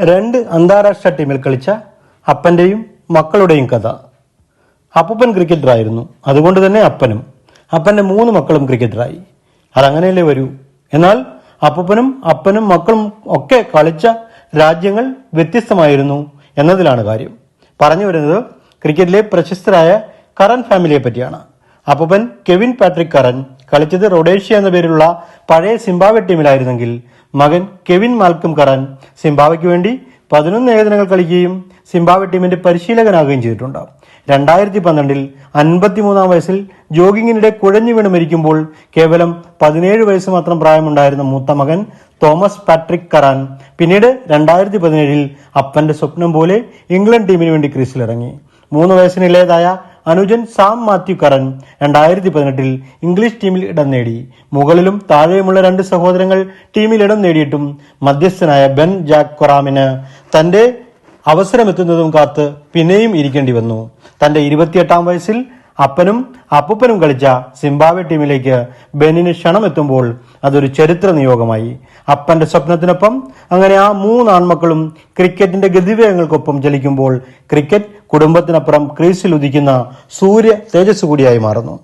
രണ്ട് അന്താരാഷ്ട്ര ടീമിൽ കളിച്ച അപ്പന്റെയും മക്കളുടെയും കഥ. അപ്പൂപ്പൻ ക്രിക്കറ്ററായിരുന്നു അതുകൊണ്ട് തന്നെ അപ്പനും. അപ്പന്റെ മൂന്ന് മക്കളും ക്രിക്കറ്ററായി അതങ്ങനെയല്ലേ വരൂ? എന്നാൽ അപ്പൂപ്പനും അപ്പനും മക്കളും ഒക്കെ കളിച്ച രാജ്യങ്ങൾ വ്യത്യസ്തമായിരുന്നു എന്നതിലാണ് കാര്യം. പറഞ്ഞു വരുന്നത് ക്രിക്കറ്റിലെ പ്രശസ്തരായ കറൻ ഫാമിലിയെ പറ്റിയാണ്. അപ്പൂപ്പൻ കെവിൻ പാട്രിക് കറൻ കളിച്ചത് റൊഡേഷ്യ എന്ന പേരിലുള്ള പഴയ സിംബാവെ ടീമിലായിരുന്നെങ്കിൽ മകൻ കെവിൻ മാൽക്കം കറൻ സിംബാവയ്ക്ക് വേണ്ടി പതിനൊന്ന് ഏകദിനങ്ങൾ കളിക്കുകയും സിംബാബ്വെ ടീമിന്റെ പരിശീലകനാകുകയും ചെയ്തിട്ടുണ്ട്. രണ്ടായിരത്തി പന്ത്രണ്ടിൽ അൻപത്തിമൂന്നാം വയസ്സിൽ ജോഗിങ്ങിനിടെ കുഴഞ്ഞു വീണ് മരിക്കുമ്പോൾ കേവലം പതിനേഴ് വയസ്സ് മാത്രം പ്രായമുണ്ടായിരുന്ന മൂത്ത മകൻ തോമസ് പാട്രിക് കറാൻ പിന്നീട് രണ്ടായിരത്തി പതിനേഴിൽ അപ്പന്റെ സ്വപ്നം പോലെ ഇംഗ്ലണ്ട് ടീമിന് വേണ്ടി ക്രീസിലിറങ്ങി. മൂന്ന് വയസ്സിനിലേതായ അനുജൻ സാം മാത്യു കറൻ രണ്ടായിരത്തി പതിനെട്ടിൽ ഇംഗ്ലീഷ് ടീമിൽ ഇടം നേടി. മുകളിലും താഴെയുമുള്ള രണ്ട് സഹോദരങ്ങൾ ടീമിൽ ഇടം നേടിയിട്ടും മധ്യസ്ഥനായ ബെൻ ജാക്ക് കൊറാമിന് തന്റെ അവസരമെത്തുന്നതും കാത്ത് പിന്നെയും ഇരിക്കേണ്ടി വന്നു. തന്റെ ഇരുപത്തിയെട്ടാം വയസ്സിൽ അപ്പനും അപ്പൂപ്പനും കളിച്ച സിംബാബ്വെ ടീമിലേക്ക് ബെന്നിന് ക്ഷണമെത്തുമ്പോൾ അതൊരു ചരിത്ര നിയോഗമായി. അപ്പന്റെ സ്വപ്നത്തിനൊപ്പം അങ്ങനെ ആ മൂന്ന് ആൺമക്കളും ക്രിക്കറ്റിന്റെ ഗതിവേഗങ്ങൾക്കൊപ്പം ചലിക്കുമ്പോൾ ക്രിക്കറ്റ് കുടുംബത്തിനപ്പുറം ക്രീസിൽ ഉദിക്കുന്ന സൂര്യ തേജസ് കൂടിയായി മാറുന്നു.